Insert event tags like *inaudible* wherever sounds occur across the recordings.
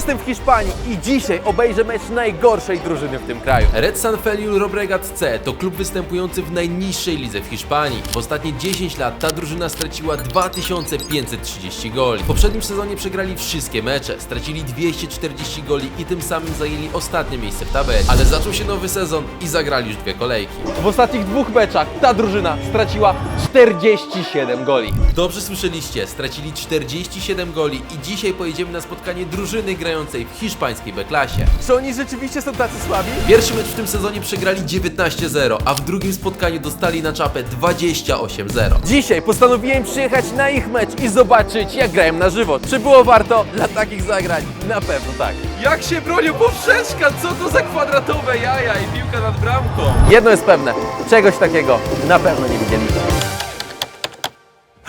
Jestem w Hiszpanii i dzisiaj obejrzę mecz najgorszej drużyny w tym kraju. Red San Feliu Robregat C to klub występujący w najniższej lidze w Hiszpanii. W ostatnie 10 lat ta drużyna straciła 2530 goli. W poprzednim sezonie przegrali wszystkie mecze, stracili 240 goli i tym samym zajęli ostatnie miejsce w tabeli. Ale zaczął się nowy sezon i zagrali już dwie kolejki. W ostatnich dwóch meczach ta drużyna straciła 47 goli. Dobrze słyszeliście, stracili 47 goli i dzisiaj pojedziemy na spotkanie drużyny grającej w hiszpańskiej B-klasie. Czy oni rzeczywiście są tacy słabi? Pierwszy mecz w tym sezonie przegrali 19-0, a w drugim spotkaniu dostali na czapę 28-0. Dzisiaj postanowiłem przyjechać na ich mecz i zobaczyć jak grają na żywo. Czy było warto dla takich zagrań? Na pewno tak. Jak się bronią poprzeczka, co to za kwadratowe jaja i piłka nad bramką? Jedno jest pewne, czegoś takiego na pewno nie widzieliście.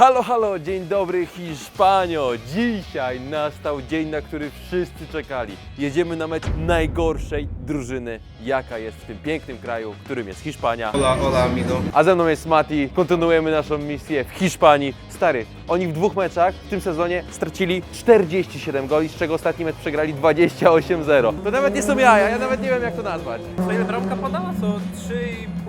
Halo, halo, dzień dobry Hiszpanio. Dzisiaj nastał dzień, na który wszyscy czekali. Jedziemy na mecz najgorszej drużyny, jaka jest w tym pięknym kraju, którym jest Hiszpania. Hola, hola amigo. A ze mną jest Mati. Kontynuujemy naszą misję w Hiszpanii. Stary, oni w dwóch meczach w tym sezonie stracili 47 goli, z czego ostatni mecz przegrali 28-0. To nawet nie są jaja, ja nawet nie wiem jak to nazwać. Co ile bramka padała? Co 3,5 minuty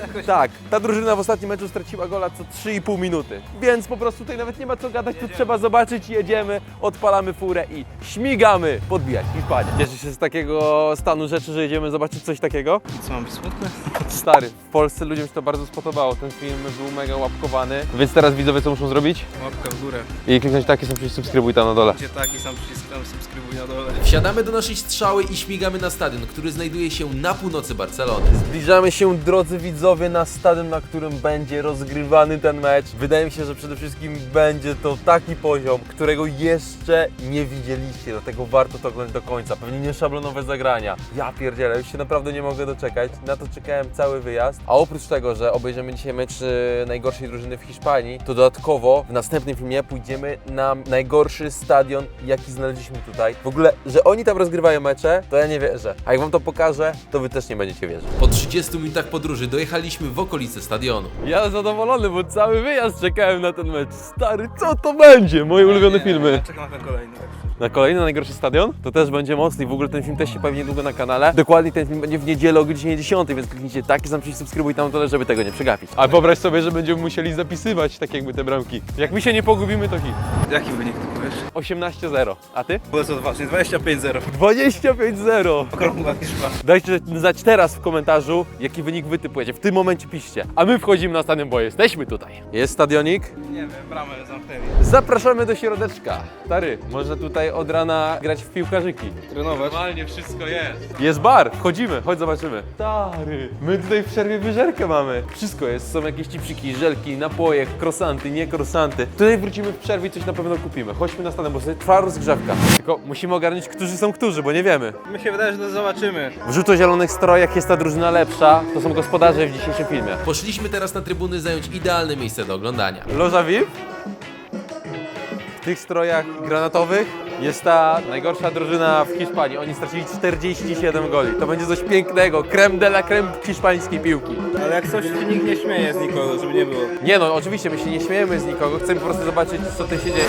*laughs* jakoś? Tak, ta drużyna w ostatnim meczu straciła gola co 3,5 minuty. Więc po prostu tutaj nawet nie ma co gadać, tu trzeba zobaczyć, jedziemy, odpalamy furę i śmigamy podbijać Hiszpanię. Cieszysz się z takiego stanu rzeczy, że jedziemy zobaczyć coś takiego? Co mam być smutny? *laughs* Stary, w Polsce ludziom się to bardzo spodobało, ten film był mega łapkowany. Więc teraz widzowie co muszą zrobić? Łapka w górę. I kliknąć taki sam przycisk subskrybuj tam na dole. Gdzie taki sam przycisk tam subskrybuj na dole. Wsiadamy do naszej strzały i śmigamy na stadion, który znajduje się na północy Barcelony. Zbliżamy się, drodzy widzowie, na stadion, na którym będzie rozgrywany ten mecz. Wydaje mi się, że przede wszystkim będzie to taki poziom, którego jeszcze nie widzieliście, dlatego warto to oglądać do końca. Pewnie nie szablonowe zagrania. Ja pierdzielę, już się naprawdę nie mogę doczekać. Na to czekałem cały wyjazd. A oprócz tego, że obejrzymy dzisiaj mecz e, najgorszej drużyny w Hiszpanii, to dodatkowo w następnym filmie pójdziemy na najgorszy stadion, jaki znaleźliśmy tutaj. W ogóle, że oni tam rozgrywają mecze, to ja nie wierzę. A jak wam to pokażę, to wy też nie będziecie wierzyć. Po 30 minutach podróży dojechaliśmy w okolice stadionu. Ja zadowolony, bo cały wyjazd czekałem na ten mecz. Stary, co to będzie? Moje ulubione Nie, filmy. Ja czekam na ten kolejny. tak. Na kolejny najgorszy stadion? To też będzie mocny w ogóle ten film też się pojawi niedługo na kanale. Dokładnie ten film będzie w niedzielę o godzinie 10, więc kliknijcie taki sam przycisk subskrybuj tam na dole, żeby tego nie przegapić. A wyobraź sobie, że będziemy musieli zapisywać tak jakby te bramki. Jak my się nie pogubimy, to hit. Jaki wynik ty powiesz? 18-0. A ty? Było co właśnie 25-0. 25-0. Okrągła liczba. Dajcie znać teraz w komentarzu, jaki wynik wy typujecie. W tym momencie piszcie. A my wchodzimy na stadion, bo jesteśmy tutaj. Jest stadionik. Nie wiem, bramę zamknęli. Zapraszamy do środeczka. Stary, można tutaj od rana grać w piłkarzyki. Trenować. Normalnie wszystko jest. Jest bar, wchodzimy, chodź zobaczymy. Stary, my tutaj w przerwie wyżerkę mamy. Wszystko jest, są jakieś cipsiki, żelki, napoje, krosanty, nie krosanty. Tutaj wrócimy w przerwie i coś na pewno kupimy. Chodźmy na stadion, bo sobie trwa rozgrzewka. Tylko musimy ogarnąć, którzy są którzy, bo nie wiemy. Mi się wydaje, że to zobaczymy. W żółto-zielonych strojach jest ta drużyna lepsza. To są gospodarze w dzisiejszym filmie. Poszliśmy teraz na trybuny zająć idealne miejsce do oglądania. Loża VIP. W tych strojach granatowych jest ta najgorsza drużyna w Hiszpanii. Oni stracili 47 goli. To będzie coś pięknego. Creme de la creme hiszpańskiej piłki. Ale jak coś, to nikt nie śmieje z nikogo, żeby nie było. Nie no, oczywiście my się nie śmiejemy z nikogo. Chcemy po prostu zobaczyć, co tu się dzieje.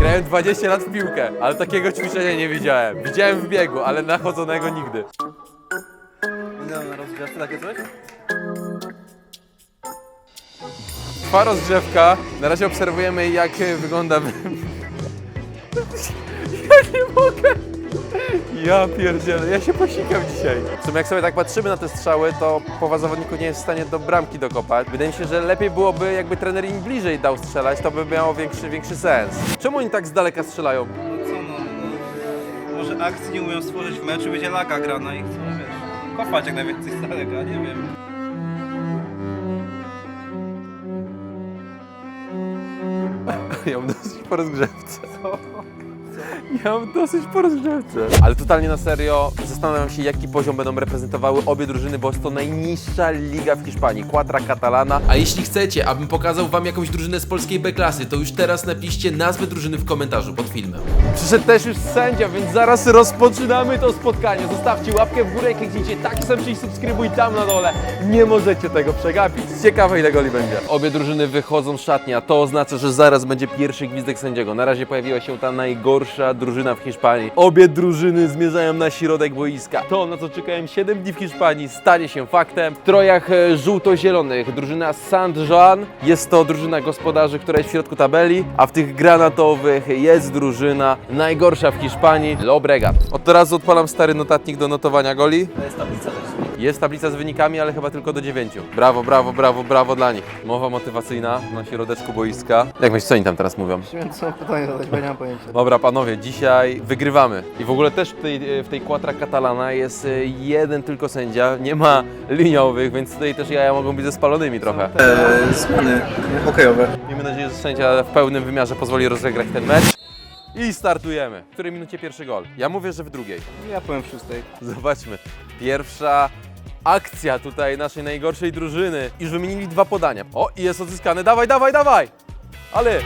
Grałem 20 lat w piłkę, ale takiego ćwiczenia nie widziałem. Widziałem w biegu, ale nachodzonego nigdy. Na rozgrzewce takie coś? Trwa rozgrzewka. Na razie obserwujemy, jak e, wygląda. *laughs* Ja nie mogę. Ja pierdzielę, ja się posikam dzisiaj. W sumie jak sobie tak patrzymy na te strzały, to połowa zawodników nie jest w stanie do bramki dokopać. Wydaje mi się, że lepiej byłoby, jakby trener im bliżej dał strzelać, to by miało większy, większy sens. Czemu oni tak z daleka strzelają? No co no, no. Może akcji nie umieją stworzyć w meczu, będzie laga grana i chcą, wiesz, kopać jak najwięcej z daleka, nie wiem. Ja mam dosyć po rozgrzewce. *laughs* Ja mam dosyć po rozgrzewce. Ale totalnie na serio zastanawiam się, jaki poziom będą reprezentowały obie drużyny, bo jest to najniższa liga w Hiszpanii, Quadra Catalana. A jeśli chcecie, abym pokazał wam jakąś drużynę z polskiej B-klasy, to już teraz napiszcie nazwę drużyny w komentarzu pod filmem. Przyszedł też już sędzia, więc zaraz rozpoczynamy to spotkanie. Zostawcie łapkę w górę, kliknijcie taki sam przycisk subskrybuj tam na dole. Nie możecie tego przegapić. Ciekawe ile goli będzie. Obie drużyny wychodzą z szatni, a to oznacza, że zaraz będzie pierwszy gwizdek sędziego. Na razie pojawiła się ta najgorsza najgorsza drużyna w Hiszpanii. Obie drużyny zmierzają na środek boiska. To, na co czekałem 7 dni w Hiszpanii, stanie się faktem. W trojach e, żółto-zielonych drużyna San Joan jest to drużyna gospodarzy, która jest w środku tabeli, a w tych granatowych jest drużyna najgorsza w Hiszpanii, Lobregat. Od teraz odpalam stary notatnik do notowania goli. To jest tablica. Jest tablica z wynikami, ale chyba tylko do dziewięciu. Brawo, brawo, brawo, brawo dla nich. Mowa motywacyjna na środeczku boiska. Jak myślisz, co oni tam teraz mówią? Wiem co pytanie zadać, bo nie mam pojęcia. Dobra, panowie, dzisiaj wygrywamy. I w ogóle też w tej, w tej Quattro Catalana jest e, jeden tylko sędzia, nie ma liniowych, więc tutaj też jaja mogą być ze spalonymi trochę. Eee, zmiany hokejowe. Miejmy nadzieję, że sędzia w pełnym wymiarze pozwoli rozegrać ten mecz. I startujemy. W której minucie pierwszy gol? Ja mówię, że w drugiej. Ja powiem w szóstej. Zobaczmy. Pierwsza akcja tutaj naszej najgorszej drużyny. Już wymienili dwa podania. O, i jest odzyskane. Dawaj, dawaj, dawaj! Ale...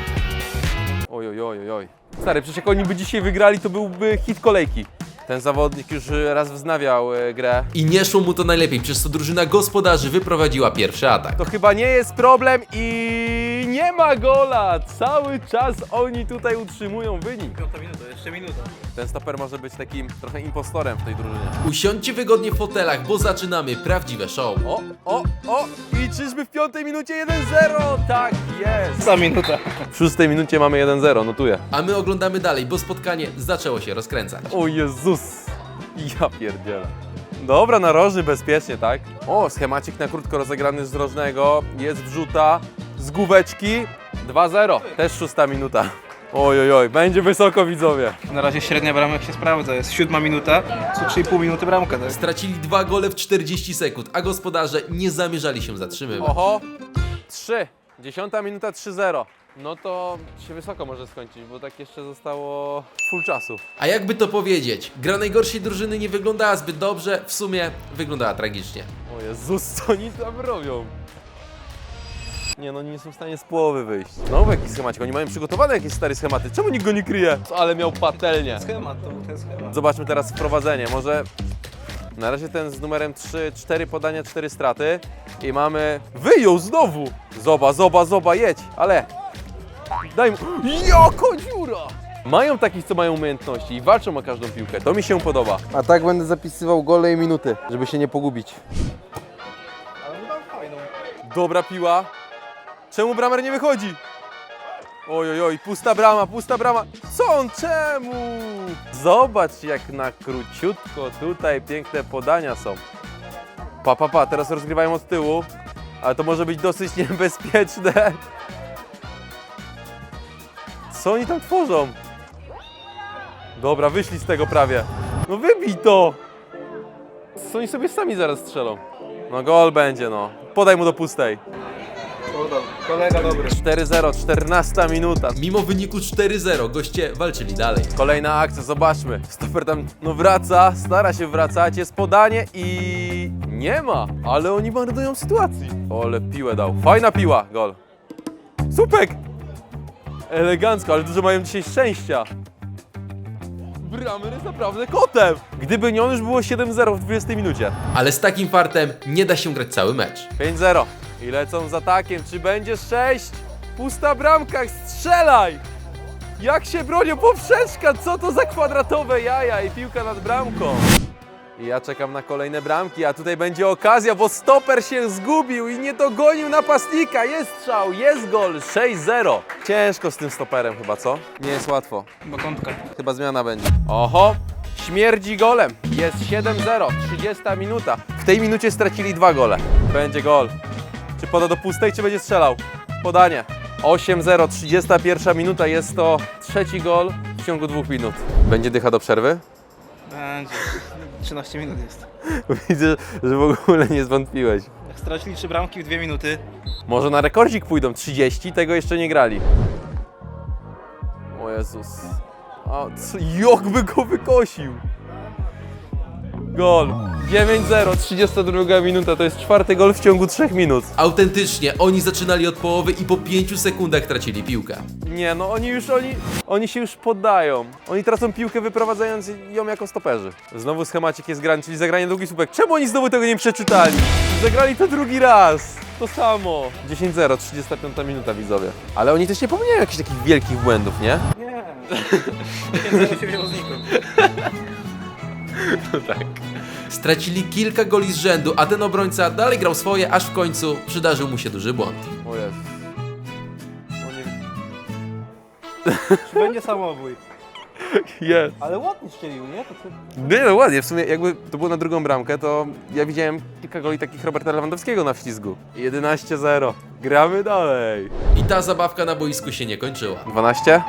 Oj, oj, oj, oj. Stary, przecież jak oni by dzisiaj wygrali, to byłby hit kolejki. Ten zawodnik już raz wznawiał e, grę. I nie szło mu to najlepiej, przez co drużyna gospodarzy wyprowadziła pierwszy atak. To chyba nie jest problem i nie ma gola! Cały czas oni tutaj utrzymują wynik. Piąta minuta, jeszcze minuta. Ten stoper może być takim trochę impostorem w tej drużynie. Usiądźcie wygodnie w fotelach, bo zaczynamy prawdziwe show. O, o, o! I czyżby w piątej minucie 1-0? Tak jest! Za minuta. W szóstej minucie mamy 1-0, notuję. A my oglądamy dalej, bo spotkanie zaczęło się rozkręcać. O Jezus! Ja pierdzielę. Dobra, narożny bezpiecznie, tak? O, schemacik na krótko rozegrany z rożnego. Jest wrzuta z główeczki. 2-0. Też szósta minuta. Oj, oj, oj, będzie wysoko widzowie. Na razie średnia bramek się sprawdza. Jest siódma minuta, co 3,5 minuty bramka, tak? Stracili dwa gole w 40 sekund, a gospodarze nie zamierzali się zatrzymywać. Oho, 3. Dziesiąta minuta 3-0. No to się wysoko może skończyć, bo tak jeszcze zostało full czasu. A jakby to powiedzieć, gra najgorszej drużyny nie wyglądała zbyt dobrze, w sumie wyglądała tragicznie. O Jezus, co oni tam robią? Nie no, nie są w stanie z połowy wyjść. Znowu jakiś schemacik, oni mają przygotowane jakieś stare schematy. Czemu nikt go nie kryje? Ale miał patelnię. Schemat, to był ten schemat. Zobaczmy teraz wprowadzenie. Może na razie ten z numerem 3, 4 podania, 4 straty. I mamy... Wyjął znowu! Zoba, zoba, zoba, jedź! Ale... Daj mu... *gasps* Joko dziura! Mają takich, co mają umiejętności i walczą o każdą piłkę. To mi się podoba. A tak będę zapisywał gole i minuty, żeby się nie pogubić. Ale fajną. Dobra piła. Czemu bramer nie wychodzi? Oj, oj, oj, pusta brama, pusta brama. Co on, czemu? Zobacz, jak na króciutko tutaj piękne podania są. Pa, pa, pa, teraz rozgrywają od tyłu, ale to może być dosyć *laughs* niebezpieczne. Co oni tam tworzą? Dobra, wyszli z tego prawie. No wybij to! Co oni sobie sami zaraz strzelą? No gol będzie, no. Podaj mu do pustej. Kolega dobry. 4-0, 14 minuta. Mimo wyniku 4-0 goście walczyli dalej. Kolejna akcja, zobaczmy. Stoper tam no wraca, stara się wracać, jest podanie i nie ma, ale oni marnują sytuacji. Ole piłę dał. Fajna piła, gol. Supek! Elegancko, ale dużo mają dzisiaj szczęścia. Bramer jest naprawdę kotem. Gdyby nie on, już było 7-0 w 20 minucie. Ale z takim fartem nie da się grać cały mecz. 5-0. I lecą z atakiem. Czy będzie 6? Pusta bramka, strzelaj! Jak się bronią poprzeczka? Co to za kwadratowe jaja i piłka nad bramką? I ja czekam na kolejne bramki, a tutaj będzie okazja, bo stoper się zgubił i nie dogonił napastnika. Jest strzał, jest gol, 6-0. Ciężko z tym stoperem chyba, co? Nie jest łatwo. Bo kątka. Chyba zmiana będzie. Oho, śmierdzi golem. Jest 7-0, 30 minuta. W tej minucie stracili dwa gole. Będzie gol. Czy poda do pustej, czy będzie strzelał? Podanie. 8-0, 31 minuta. Jest to trzeci gol w ciągu dwóch minut. Będzie dycha do przerwy? Będzie. 13 minut jest. *laughs* Widzę, że w ogóle nie zwątpiłeś. Jak stracili trzy bramki w dwie minuty, Może na rekordzik pójdą 30, tego jeszcze nie grali. O Jezus. A, co, jak by go wykosił? Gol. 9-0, 32 minuta, to jest czwarty gol w ciągu 3 minut. Autentycznie, oni zaczynali od połowy i po 5 sekundach tracili piłkę. Nie, no oni już, oni, oni się już poddają. Oni tracą piłkę wyprowadzając ją jako stoperzy. Znowu schemacik jest grany, czyli zagranie długi słupek. Czemu oni znowu tego nie przeczytali? Zagrali to drugi raz. To samo. 10-0, 35 minuta widzowie. Ale oni też nie pomyliają jakichś takich wielkich błędów, nie? Nie. *laughs* Pięć się wzięło znikąd. *laughs* Stracili kilka goli z rzędu, a ten obrońca dalej grał swoje, aż w końcu przydarzył mu się duży błąd. O jest. O Czy będzie samobój? nie. *laughs* Jest. Ale ładnie strzelił, nie? To co? Nie no ładnie, w sumie jakby to było na drugą bramkę, to ja widziałem kilka goli takich Roberta Lewandowskiego na wślizgu. 11-0. Gramy dalej. I ta zabawka na boisku się nie kończyła. 12?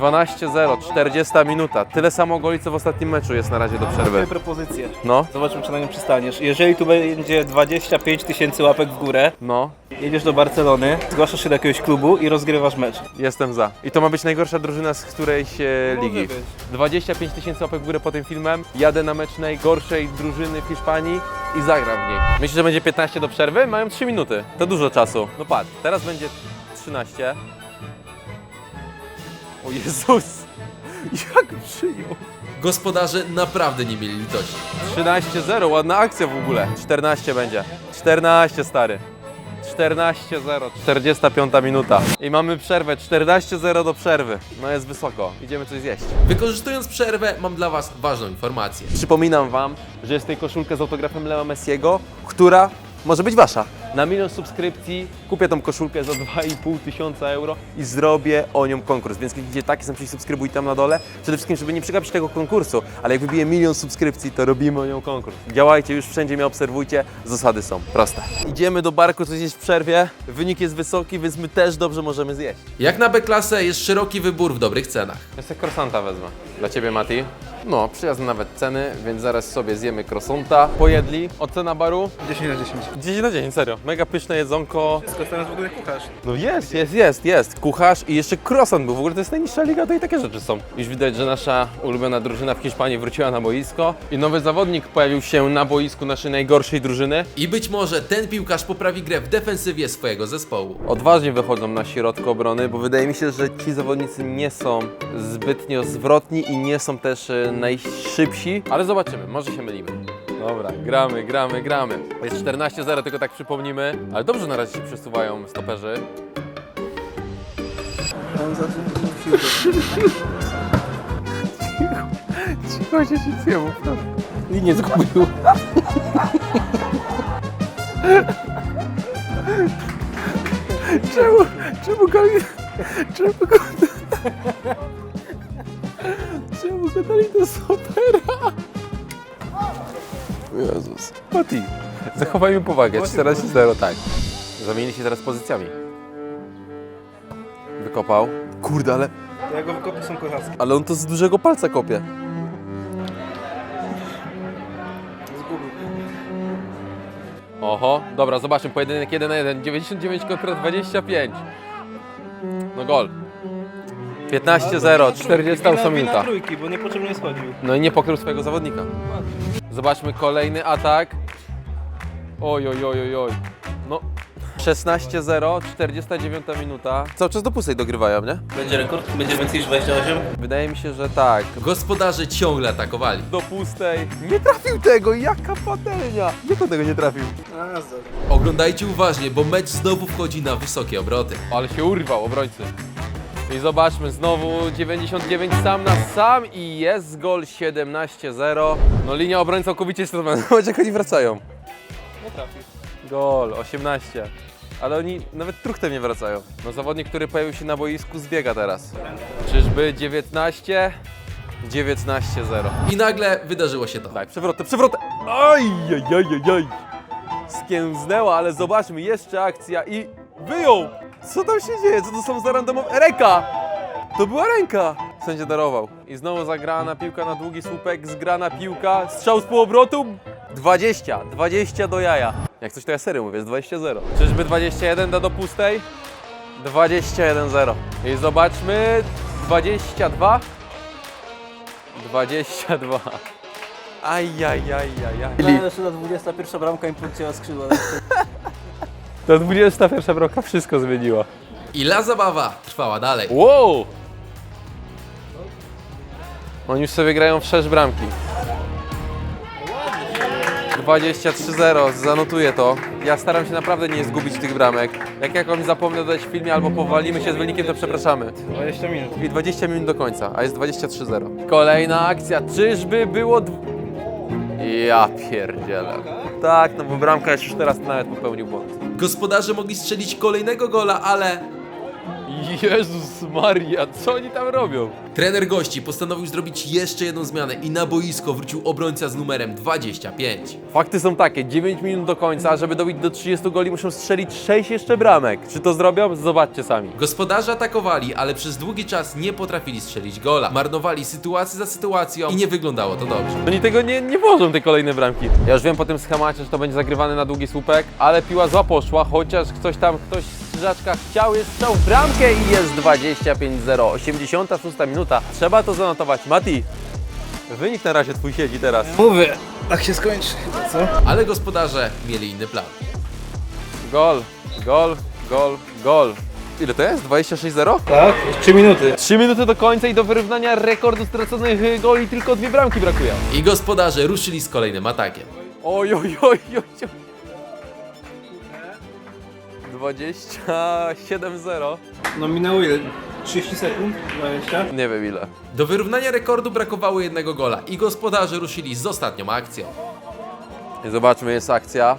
12-0, 40 minuta. Tyle samo goli, co w ostatnim meczu jest na razie do Dwie przerwy. propozycje. No, Zobaczymy, czy na nim przystaniesz. Jeżeli tu będzie 25 tysięcy łapek w górę, no, jedziesz do Barcelony, zgłaszasz się do jakiegoś klubu i rozgrywasz mecz. jestem za. I to ma być najgorsza drużyna z którejś e, Może ligi. być. 25 tysięcy łapek w górę po tym filmem. Jadę na mecz najgorszej drużyny w Hiszpanii i zagram w niej. Myślisz, że będzie 15 do przerwy? Mają 3 minuty. To dużo czasu. No patrz, teraz będzie 13. O Jezus! Jak przyjął? Gospodarze naprawdę nie mieli litości. 13-0, ładna akcja w ogóle. 14 będzie. 14 stary. 14-0, 45 minuta. I mamy przerwę. 14-0 do przerwy. No jest wysoko. Idziemy coś zjeść. Wykorzystując przerwę, mam dla Was ważną informację. Przypominam Wam, że jest tutaj koszulka z autografem Leo Messiego, która może być Wasza. Na milion subskrypcji kupię tą koszulkę za 2,5 tysiąca euro i zrobię o nią konkurs. Więc kliknijcie taki sam, czyli subskrybuj tam na dole. Przede wszystkim, żeby nie przegapić tego konkursu, ale jak wybije milion subskrypcji, to robimy o nią konkurs. Działajcie, już wszędzie mnie obserwujcie, zasady są proste. Idziemy do barku, coś jest w przerwie, wynik jest wysoki, więc my też dobrze możemy zjeść. Jak na B-klasę jest szeroki wybór w dobrych cenach. Ja sobie krosanta wezmę. Dla Ciebie, Mati. No, przyjazne nawet ceny, więc zaraz sobie zjemy krosanta. Pojedli. Ocena baru? 10 na 10. 10 na 10, serio. Mega pyszne jedzonko. Skoro jest w ogóle kucharz. No jest, jest, jest, jest. Kucharz i jeszcze croissant był. W ogóle to jest najniższa liga, to i takie rzeczy są. Już widać, że nasza ulubiona drużyna w Hiszpanii wróciła na boisko i nowy zawodnik pojawił się na boisku naszej najgorszej drużyny. I być może ten piłkarz poprawi grę w defensywie swojego zespołu. Odważnie wychodzą na środku obrony, bo wydaje mi się, że ci zawodnicy nie są zbytnio zwrotni i nie są też e, najszybsi, ale zobaczymy, może się mylimy. Dobra, gramy, gramy, gramy. Jest 14-0, tylko tak przypomnimy, ale dobrze na razie się przesuwają stoperzy. Cicho się nic nie mów, I nie zgubił. Czemu, czemu go, czemu go, czemu go dali do supera? Jezus. Mati, zachowajmy powagę, 14-0, tak. Zamienili się teraz pozycjami. Wykopał. Kurde, ale, To jego wykopy są kucharskie. ale on to z dużego palca kopie. Zgubił. Oho, dobra, zobaczmy, pojedynek 1 na 1, 99 kontra 25. No gol. 15-0, 48 na minuta. trójki, bo niepotrzebnie schodził. No i nie pokrył swojego zawodnika. Zobaczmy kolejny atak. Oj, oj, oj, oj, oj. No. 16-0, 49 minuta. Cały czas do pustej dogrywają, nie? Będzie rekord? Będzie więcej niż 28? Wydaje mi się, że tak. Gospodarze ciągle atakowali. Do pustej. Nie trafił tego, jaka patelnia. Jak on tego nie trafił? A. Oglądajcie uważnie, bo mecz znowu wchodzi na wysokie obroty. Ale się urwał obrońcy. I zobaczmy, znowu 99 sam na sam i jest gol 17-0. No linia obrony całkowicie jest Zobacz *laughs* jak oni wracają. Nie trafił. Gol, 18. Ale oni nawet truchtem nie wracają. No zawodnik, który pojawił się na boisku zbiega teraz. Czyżby 19? 19-0. I nagle wydarzyło się to. Tak, przewrotę, przewrotę! Oj, oj, oj, oj, oj. Skięznęła, ale zobaczmy, jeszcze akcja i wyjął! Co tam się dzieje? Co to są za randomowe... Ręka! To była ręka! Sędzia darował. I znowu zagrana piłka na długi słupek, zgrana piłka, strzał z półobrotu, 20, 20 do jaja. Jak coś to ja serio mówię, jest 20-0. Czyżby 21 da do pustej? 21-0. I zobaczmy, 22, 22. Ajajajajaj. To jeszcze ta 21 bramka im podcięła skrzydła. To 21 bramka wszystko zmieniła. I la zabawa trwała dalej. Wow! Oni już sobie grają w 6 bramki. 23-0, zanotuję to. Ja staram się naprawdę nie zgubić tych bramek. Jak jakąś zapomnę dodać w filmie albo powalimy się z wynikiem, to przepraszamy. 20 minut. I 20 minut do końca, a jest 23-0. Kolejna akcja, czyżby było... Dw... Ja pierdzielę. Tak, no bo bramka już teraz nawet popełnił błąd. Gospodarze mogli strzelić kolejnego gola, ale Jezus Maria, co oni tam robią? trener gości postanowił zrobić jeszcze jedną zmianę i na boisko wrócił obrońca z numerem 25. Fakty są takie, 9 minut do końca, żeby dobić do 30 goli muszą strzelić 6 jeszcze bramek. Czy to zrobią? Zobaczcie sami. Gospodarze atakowali, ale przez długi czas nie potrafili strzelić gola. Marnowali sytuację za sytuacją i nie wyglądało to dobrze. Oni tego nie, nie włożą, tej kolejnej bramki. Ja już wiem po tym schemacie, że to będzie zagrywane na długi słupek, ale piła zła poszła, chociaż ktoś tam, ktoś z krzyżaczka chciał, jest strzał w bramkę i jest 25-0. 86 minuta. Trzeba to zanotować. Mati, wynik na razie twój siedzi teraz. Mówię, tak się skończy chyba, co? Ale gospodarze mieli inny plan. Gol, gol, gol, gol. Ile to jest? 26-0? Tak, 3 minuty. 3 minuty do końca i do wyrównania rekordu straconych y, goli tylko dwie bramki brakują. I gospodarze ruszyli z kolejnym atakiem. Oj, oj, oj, oj. oj. 27-0. No minęło ile? 30 sekund? 20? Nie wiem ile. Do wyrównania rekordu brakowało jednego gola i gospodarze ruszyli z ostatnią akcją. I zobaczmy, jest akcja.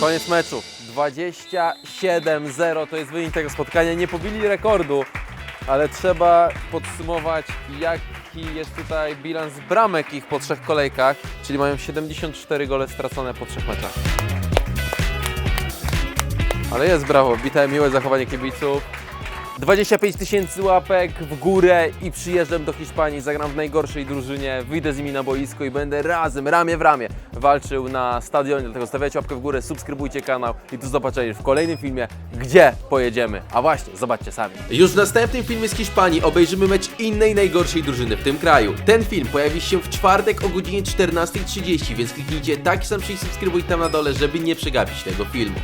Koniec meczu. 27-0 to jest wynik tego spotkania. Nie pobili rekordu, ale trzeba podsumować, jaki jest tutaj bilans bramek ich po trzech kolejkach, czyli mają 74 gole stracone po trzech meczach. Ale jest brawo, witałem miłe zachowanie kibiców. 25 tysięcy łapek w górę i przyjeżdżam do Hiszpanii, zagram w najgorszej drużynie, wyjdę z nimi na boisko i będę razem, ramię w ramię walczył na stadionie, dlatego stawiajcie łapkę w górę, subskrybujcie kanał i do zobaczenia w kolejnym filmie, gdzie pojedziemy. A właśnie, zobaczcie sami. Już w następnym filmie z Hiszpanii obejrzymy mecz innej najgorszej drużyny w tym kraju. Ten film pojawi się w czwartek o godzinie 14.30, więc kliknijcie taki sam przycisk subskrybuj tam na dole, żeby nie przegapić tego filmu.